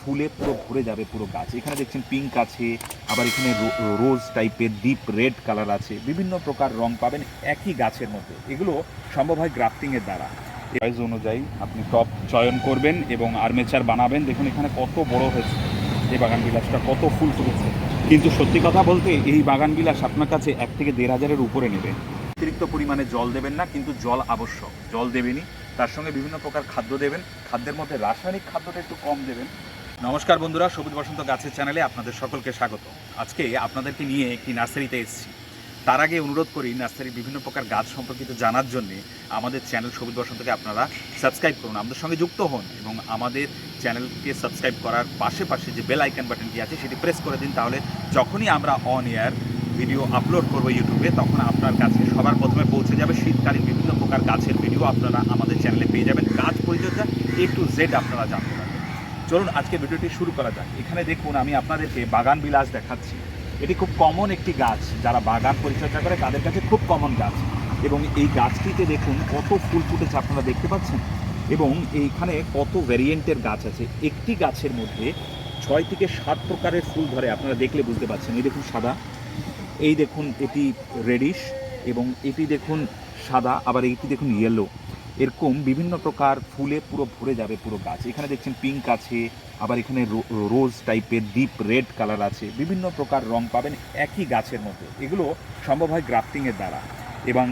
ফুলে পুরো ভরে যাবে পুরো গাছ। এখানে দেখছেন পিঙ্ক আছে, আবার এখানে রোজ টাইপের ডিপ রেড কালার আছে। বিভিন্ন প্রকার রং পাবেন একই গাছের মধ্যে। এগুলো সম্ভব হয় গ্রাফটিংয়ের দ্বারা। চয়েস অনুযায়ী আপনি টপ চয়ন করবেন এবং আর্মেচার বানাবেন। দেখুন এখানে কত বড় হয়েছে এই বাগান বিলাসটা, কত ফুল ফুটেছে। কিন্তু সত্যি কথা বলতে এই বাগান বিলাস আপনার কাছে এক থেকে দেড় হাজারের উপরে নেবে। অতিরিক্ত পরিমাণে জল দেবেন না, কিন্তু জল আবশ্যক। জল দেবেনই। তার সঙ্গে বিভিন্ন প্রকার খাদ্য দেবেন। খাদ্যের মধ্যে রাসায়নিক খাদ্যটা একটু কম দেবেন। নমস্কার বন্ধুরা, সবুজ বসন্ত গাছের চ্যানেলে আপনাদের সকলকে স্বাগত। আজকে আপনাদেরকে নিয়ে একটি নার্সারিতে এসেছি। তার আগে অনুরোধ করি, নার্সারির বিভিন্ন প্রকার গাছ সম্পর্কিত জানার জন্য আমাদের চ্যানেল সবুজ বসন্তকে আপনারা সাবস্ক্রাইব করুন। আমাদের সঙ্গে যুক্ত হন এবং আমাদের চ্যানেলকে সাবস্ক্রাইব করার পাশে পাশে যে বেল আইকন বাটনটি আছে, সেটি প্রেস করে দিন। তাহলে যখনই আমরা অন এয়ার ভিডিও আপলোড করব ইউটিউবে তখন আপনার কাছে সবার প্রথমে পৌঁছে যাবে শীতকালীন বিভিন্ন প্রকার গাছের ভিডিও আপনারা আমাদের চ্যানেলে পেয়ে যাবেন। গাছ পরিচর্যা এ টু জেড আপনারা জানতে পারবেন। চলুন আজকে ভিডিওটি শুরু করা যাক। এখানে দেখুন, আমি আপনাদেরকে বাগান বিলাস দেখাচ্ছি। এটি খুব কমন একটি গাছ। যারা বাগান পরিচর্যা করে, তাদের কাছে খুব কমন গাছ। এবং এই গাছটিতে দেখুন, কত ফুল ফুটেছে আপনারা দেখতে পাচ্ছেন? এবং এইখানে কত ভ্যারিয়েন্টের গাছ আছে। একটি গাছের মধ্যে ছয় থেকে সাত প্রকারের ফুল ধরে আপনারা দেখলে বুঝতে পারছেন। এই দেখুন সাদা, এই দেখুন এটি রেডিশ এবং এটি দেখুন সাদা, আবার এইটি দেখুন ইয়েলো এরকম বিভিন্ন প্রকার ফুলে পুরো ভরে যাবে পুরো গাছ। এখানে দেখছেন পিঙ্ক আছে, আবার এখানে রোজ টাইপের ডিপ রেড কালার আছে, বিভিন্ন প্রকার রং পাবেন একই গাছের মধ্যে। এগুলো সম্ভব হয় গ্রাফটিংয়ের দ্বারা। এবং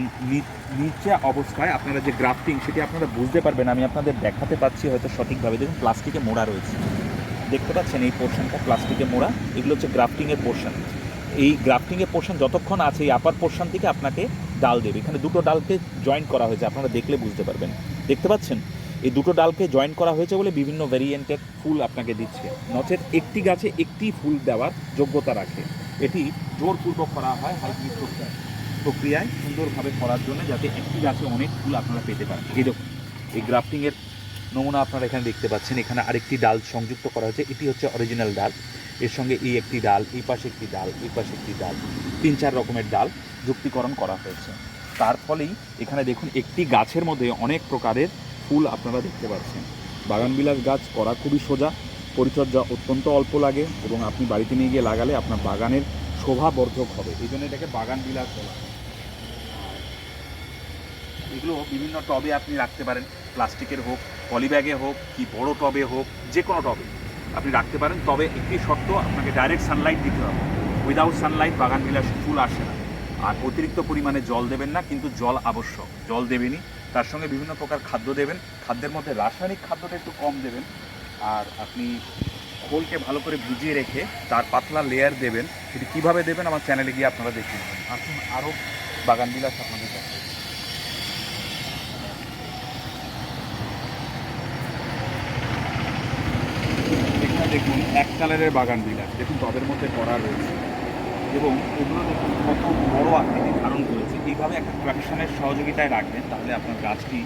নিচে অবস্থায় আপনারা যে গ্রাফটিং সেটি আপনারা বুঝতে পারবেন, আমি আপনাদের দেখাতে পাচ্ছি হয়তো সঠিকভাবে। দেখুন প্লাস্টিকে মোড়া রয়েছে। দেখতে পাচ্ছেন এই পোর্শনটা প্লাস্টিকে মোড়া। এগুলো হচ্ছে গ্রাফটিংয়ের পোর্শন এই গ্রাফটিংয়ের পোর্শন যতক্ষণ আছে, এই আপার পোর্শন থেকে আপনাকে ডাল দেবে। এখানে দুটো ডালকে জয়েন্ট করা হয়েছে, আপনারা দেখলে বুঝতে পারবেন। দেখতে পাচ্ছেন? এই দুটো ডালকে জয়েন্ট করা হয়েছে বলে বিভিন্ন ভ্যারিয়েন্টের ফুল আপনাকে দিচ্ছে। নচেত একটি গাছে একটি ফুল দেওয়ার যোগ্যতা রাখে। এটি জোরপূর্বক করা হয় হাইব্রিড প্রক্রিয়ায়। প্রক্রিয়ায় সুন্দরভাবে করার জন্য যাতে একটি গাছে অনেক ফুল আপনারা পেতে পারেন। এই দেখুন, এই গ্রাফটিংয়ের নমুনা আপনারা এখানে দেখতে পাচ্ছেন। এখানে আরেকটি ডাল সংযুক্ত করা হয়েছে। এটি হচ্ছে অরিজিনাল ডাল। এর সঙ্গে এই একটি ডাল, এই পাশে একটি ডাল, এই পাশে একটি ডাল, তিন চার রকমের ডাল যুক্তিকরণ করা হয়েছে। তার ফলেই এখানে দেখুন, একটি গাছের মধ্যে অনেক প্রকারের ফুল আপনারা দেখতে পাচ্ছেন। বাগানবিলাস গাছ করা খুবই সোজা, পরিচর্যা অত্যন্ত অল্প লাগে এবং আপনি বাড়িতে নিয়ে গিয়ে লাগালে আপনার বাগানের শোভাবর্ধক হবে। এই জন্য এটাকে বাগান বিলাস বলা। আর এগুলো বিভিন্ন টবে আপনি রাখতে পারেন, প্লাস্টিকের হোক পলিব্যাগে হোক কি বড় টবে হোক, যে কোনো টবে আপনি রাখতে পারেন। তবে একটি শর্ত, আপনাকে ডাইরেক্ট সানলাইট দিতে হবে। উইদাউট সানলাইট বাগান বিলাস ফুল আসে না। আর অতিরিক্ত পরিমাণে জল দেবেন না, কিন্তু জল আবশ্যক। জল দেবেনই। তার সঙ্গে বিভিন্ন প্রকার খাদ্য দেবেন। খাদ্যের মধ্যে রাসায়নিক খাদ্যটা একটু কম দেবেন। আর আপনি খোলকে ভালো করে ভিজিয়ে রেখে তার পাতলা লেয়ার দেবেন। সেটি কীভাবে দেবেন আমার চ্যানেলে গিয়ে আপনারা দেখে নেবেন। আসুন আরও বাগান বিলাস আপনাদের দেখাই। দেখুন, এক কালারের বাগান বিলাস দেখুন টবের মধ্যে করা রয়েছে। এবং এগুলো দেখুন, কত বড় আকৃতি ধারণ করেছে। এইভাবে একটা ট্রাকশনের সহযোগিতায় রাখবেন, তাহলে আপনার গাছটি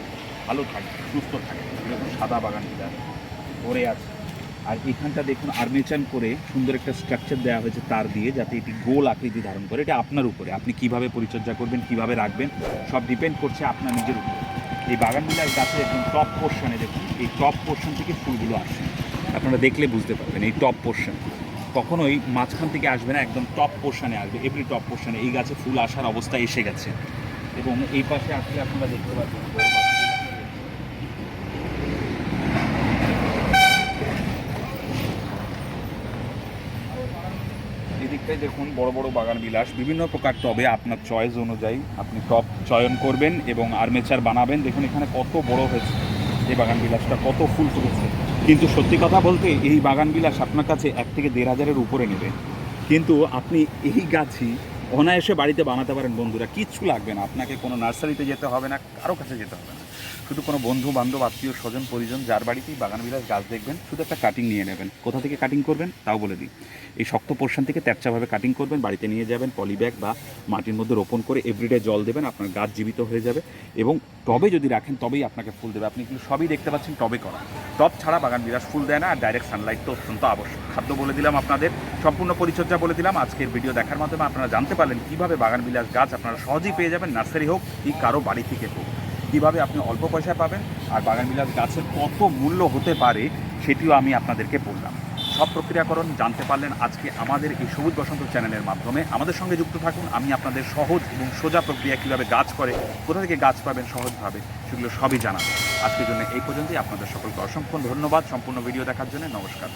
ভালো থাকবে, সুস্থ থাকবে। এরকম সাদা বাগান বিলাস ভরে আছে। আর এখানটা দেখুন, আর্মেচান করে সুন্দর একটা স্ট্রাকচার দেওয়া হয়েছে তার দিয়ে, যাতে এটি গোল আকৃতি ধারণ করে। এটা আপনার উপরে। আপনি কীভাবে পরিচর্যা করবেন, কীভাবে রাখবেন, সব ডিপেন্ড করছে আপনার নিজের উপরে। এই বাগান বিলাস গাছে দেখুন টপ পোর্শনে দেখুন, এই টপ পোর্শন থেকে ফুলগুলো আসে আপনারা দেখলে বুঝতে পারবেন এই টপ পোর্শন কখনোই মাঝখান থেকে আসবে না, একদম টপ পোর্শনে আসবে। এভরি টপ পোর্শনে এই গাছে ফুল আসার অবস্থা এসে গেছে। এবং এই পাশে আসলে আপনারা দেখতে পাচ্ছেন এদিকটায় দেখুন বড় বড় বাগান বিলাস। বিভিন্ন প্রকার টবে আপনার চয়েস অনুযায়ী আপনি টপ চয়ন করবেন এবং আর্মেচার বানাবেন। দেখুন এখানে কত বড় হয়েছে এই বাগান বিলাসটা, কত ফুল ফুটেছে। কিন্তু সত্যি কথা বলতে, এই বাগান বিলাস আপনার কাছে এক থেকে দেড় হাজারের উপরে নেবে। কিন্তু আপনি এই গাছই অনায়াসে বাড়িতে বানাতে পারেন বন্ধুরা, কিচ্ছু লাগবে না। আপনাকে কোনো নার্সারিতে যেতে হবে না, কারও কাছে যেতে হবে না। শুধু কোনো বন্ধু, বান্ধব, আত্মীয়, স্বজন, পরিজন, যার বাড়িতেই বাগান বিলাস, গাছ দেখবেন, শুধু একটা কাটিং নিয়ে নেবেন। কোথা থেকে কাটিং করবেন তাও বলে দিই। এই শক্ত পোর্শন থেকে তেরচাভাবে কাটিং করবেন, বাড়িতে নিয়ে যাবেন পলিব্যাগ বা মাটির মধ্যে রোপণ করে এভরিডে জল দেবেন, আপনার গাছ জীবিত হয়ে যাবে এবং টবে যদি রাখেন, তবেই আপনাকে ফুল দেবে। আপনি কিন্তু সবই দেখতে পাচ্ছেন টবে করা। টব ছাড়া বাগান বিলাস ফুল দেয় না আর ডাইরেক্ট সানলাইট তো অত্যন্ত আবশ্যক। খাদ্য বলে দিলাম আপনাদের, সম্পূর্ণ পরিচর্যা বলে দিলাম। আজকের ভিডিও দেখার মাধ্যমে আপনারা জানতে পারলেন কীভাবে বাগান বিলাস গাছ আপনারা সহজেই পেয়ে যাবেন, নার্সারি হোক কি কারও বাড়ি থেকে হোক। কীভাবে আপনি অল্প পয়সায় পাবেন আর বাগান বিলাস গাছের কত মূল্য হতে পারে সেটিও আমি আপনাদেরকে বললাম। সব প্রক্রিয়াকরণ জানতে পারলেন আজকে আমাদের এই সবুজ বসন্ত চ্যানেলের মাধ্যমে। আমাদের সঙ্গে যুক্ত থাকুন, আমি আপনাদের সহজ এবং সোজা প্রক্রিয়া কীভাবে গাছ করে, কোথা থেকে গাছ পাবেন সহজভাবে, সেগুলো সবই জানাব। আজকের জন্য এই পর্যন্তই। আপনাদের সকলকে অসংখ্য ধন্যবাদ। সম্পূর্ণ ভিডিও দেখার জন্য নমস্কার।